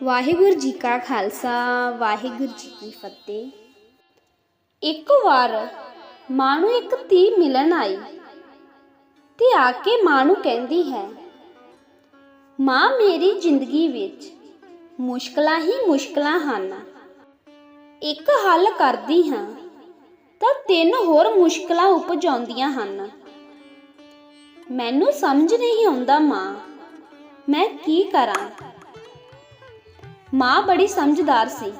ਵਾਹਿਗੁਰੂ ਜੀ ਕਾ ਖਾਲਸਾ, ਵਾਹਿਗੁਰੂ ਜੀ ਕੀ ਫਤਿਹ। ਇੱਕ ਵਾਰ ਮਾਂ ਨੂੰ ਇੱਕ ਧੀ ਮਿਲਣ ਆਈ ਤੇ ਆ ਕੇ ਮਾਂ ਨੂੰ ਕਹਿੰਦੀ ਹੈ, ਮਾਂ, ਮੇਰੀ ਜ਼ਿੰਦਗੀ ਵਿੱਚ ਮੁਸ਼ਕਲਾਂ ਹੀ ਮੁਸ਼ਕਲਾਂ ਹਨ। ਇੱਕ ਹੱਲ ਕਰਦੀ ਹਾਂ ਤਾਂ ਤਿੰਨ ਹੋਰ ਮੁਸ਼ਕਲਾਂ ਉਪਜ ਆਉਂਦੀਆਂ ਹਨ। ਮੈਨੂੰ ਸਮਝ ਨਹੀਂ ਆਉਂਦਾ, ਮਾਂ, ਮੈਂ ਕੀ ਕਰਾਂ? ਮਾਂ ਬੜੀ ਸਮਝਦਾਰ ਸੀ।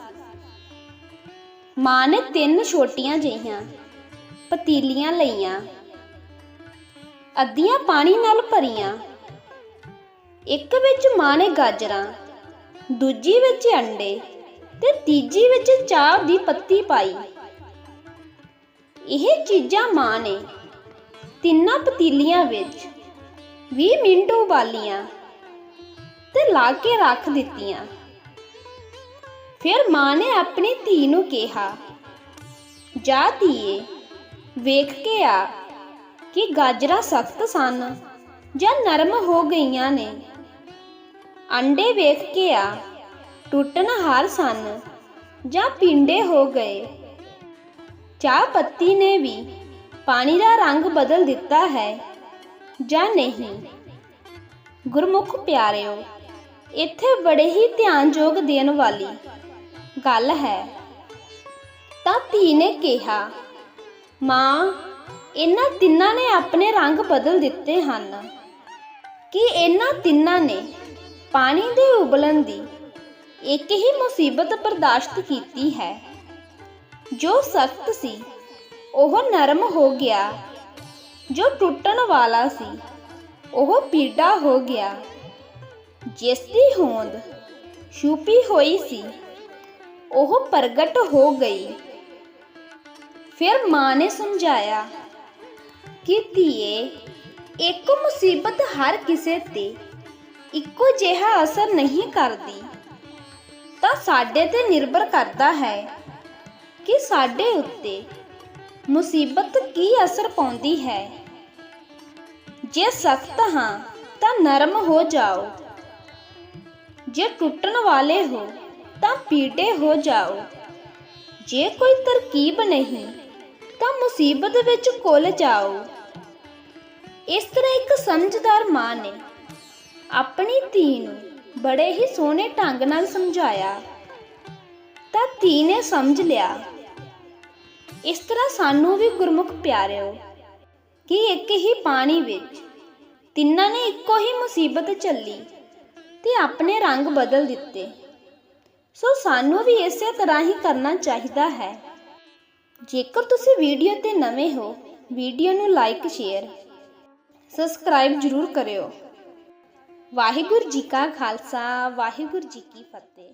ਮਾਂ ਨੇ ਤਿੰਨ ਛੋਟੀਆਂ ਜਿਹੀਆਂ, ਪਤੀਲੀਆਂ ਲਈਆਂ, ਅੱਧੀਆਂ ਪਾਣੀ ਨਾਲ ਭਰੀਆਂ। ਇੱਕ ਵਿੱਚ ਮਾਂ ਨੇ ਗਾਜਰਾਂ, ਦੂਜੀ ਵਿੱਚ ਅੰਡੇ ਤੇ ਤੀਜੀ ਵਿੱਚ ਚਾਹ ਦੀ ਪੱਤੀ ਪਾਈ। ਇਹ ਚੀਜ਼ਾਂ ਮਾਂ ਨੇ ਤਿੰਨਾਂ ਪਤੀਲੀਆਂ ਵਿੱਚ 20 ਮਿੰਟ ਉਬਾਲੀਆਂ ਤੇ ਲਾ ਕੇ ਰੱਖ ਦਿੱਤੀਆਂ। ਫਿਰ ਮਾਂ ਨੇ ਆਪਣੀ ਧੀ ਨੂੰ ਕਿਹਾ, ਜਾ ਧੀਏ, ਵੇਖ ਕੇ ਆ ਕਿ ਗਾਜਰਾਂ ਸਖਤ ਸਨ ਜਾਂ ਨਰਮ ਹੋ ਗਈਆਂ ਨੇ। ਅੰਡੇ ਵੇਖ ਕੇ ਆ ਟੁੱਟਣ ਹਾਰ ਸਨ ਜਾਂ ਪਿੰਡੇ ਹੋ ਗਏ। ਚਾਹ ਪੱਤੀ ਨੇ ਵੀ ਪਾਣੀ ਦਾ ਰੰਗ ਬਦਲ ਦਿੱਤਾ ਹੈ ਜਾਂ ਨਹੀਂ। ਗੁਰਮੁਖ ਪਿਆਰਿਓ, ਇੱਥੇ ਬੜੇ ਹੀ ਧਿਆਨਯੋਗ ਦੇਣ ਵਾਲੀ ਗੱਲ ਹੈ। ਤਾਂ ਧੀ ਨੇ ਕਿਹਾ, ਮਾਂ, ਇਹਨਾਂ ਤਿੰਨਾਂ ਨੇ ਆਪਣੇ ਰੰਗ ਬਦਲ ਦਿੱਤੇ ਹਨ। ਕਿ ਇਹਨਾਂ ਤਿੰਨਾਂ ਨੇ ਪਾਣੀ ਦੇ ਉਬਲਣ ਦੀ ਇੱਕ ਹੀ ਮੁਸੀਬਤ ਬਰਦਾਸ਼ਤ ਕੀਤੀ ਹੈ? ਜੋ ਸਖਤ ਸੀ, ਉਹ ਨਰਮ ਹੋ ਗਿਆ। ਜੋ ਟੁੱਟਣ ਵਾਲਾ ਸੀ, ਉਹ ਪੀੜਾ ਹੋ ਗਿਆ। ਜਿਸ ਦੀ ਹੋਂਦ ਛੁਪੀ ਹੋਈ ਸੀ ਉਹ ਪ੍ਰਗਟ ਹੋ ਗਈ। ਫਿਰ ਮਾਂ ਨੇ ਸਮਝਾਇਆ ਕਿ ਧੀਏ, ਇੱਕ ਮੁਸੀਬਤ ਹਰ ਕਿਸੇ ਤੇ ਇੱਕੋ ਜਿਹਾ ਅਸਰ ਨਹੀਂ ਕਰਦੀ। ਤਾਂ ਸਾਡੇ ਤੇ ਨਿਰਭਰ ਕਰਦਾ ਹੈ ਕਿ ਸਾਡੇ ਉੱਤੇ ਮੁਸੀਬਤ ਕੀ ਅਸਰ ਪਾਉਂਦੀ ਹੈ। ਜੇ ਸਖਤ ਹਾਂ ਤਾਂ ਨਰਮ ਹੋ ਜਾਓ। ਜੇ ਟੁੱਟਣ ਵਾਲੇ ਹੋ ਤਾਂ ਪੀਟੇ ਹੋ ਜਾਓ। ਜੇ ਕੋਈ ਤਰਕੀਬ ਨਹੀਂ, ਤਾਂ ਮੁਸੀਬਤ ਵਿੱਚ ਕੁੱਲ ਜਾਓ। ਇਸ ਤਰ੍ਹਾਂ ਇੱਕ ਸਮਝਦਾਰ ਮਾਂ ਨੇ ਆਪਣੀ ਧੀ ਨੂੰ ਬੜੇ ਹੀ ਸੋਹਣੇ ਢੰਗ ਨਾਲ ਸਮਝਾਇਆ। ਤਾਂ ਧੀ ਨੇ ਸਮਝ ਲਿਆ, ਇਸ ਤਰ੍ਹਾਂ ਸਾਨੂੰ ਵੀ ਗੁਰਮੁਖ ਪਿਆਰਿਓ, ਕਿ ਇੱਕ ਹੀ ਪਾਣੀ ਵਿੱਚ ਤਿੰਨਾਂ ਨੇ ਇੱਕੋ ਹੀ ਮੁਸੀਬਤ ਚੱਲੀ ਤੇ ਆਪਣੇ ਰੰਗ ਬਦਲ ਦਿੱਤੇ। ਸੋ ਸਾਨੂੰ ਵੀ ਇਸੇ ਤਰ੍ਹਾਂ ਹੀ ਕਰਨਾ ਚਾਹੀਦਾ ਹੈ। ਜੇਕਰ ਤੁਸੀਂ ਵੀਡੀਓ ਤੇ ਨਵੇਂ ਹੋ, ਵੀਡੀਓ ਨੂੰ ਲਾਈਕ, ਸ਼ੇਅਰ, ਸਬਸਕ੍ਰਾਈਬ ਜ਼ਰੂਰ ਕਰਿਓ। ਵਾਹਿਗੁਰੂ ਜੀ ਕਾ ਖਾਲਸਾ, ਵਾਹਿਗੁਰੂ ਜੀ ਕੀ ਫਤਿਹ।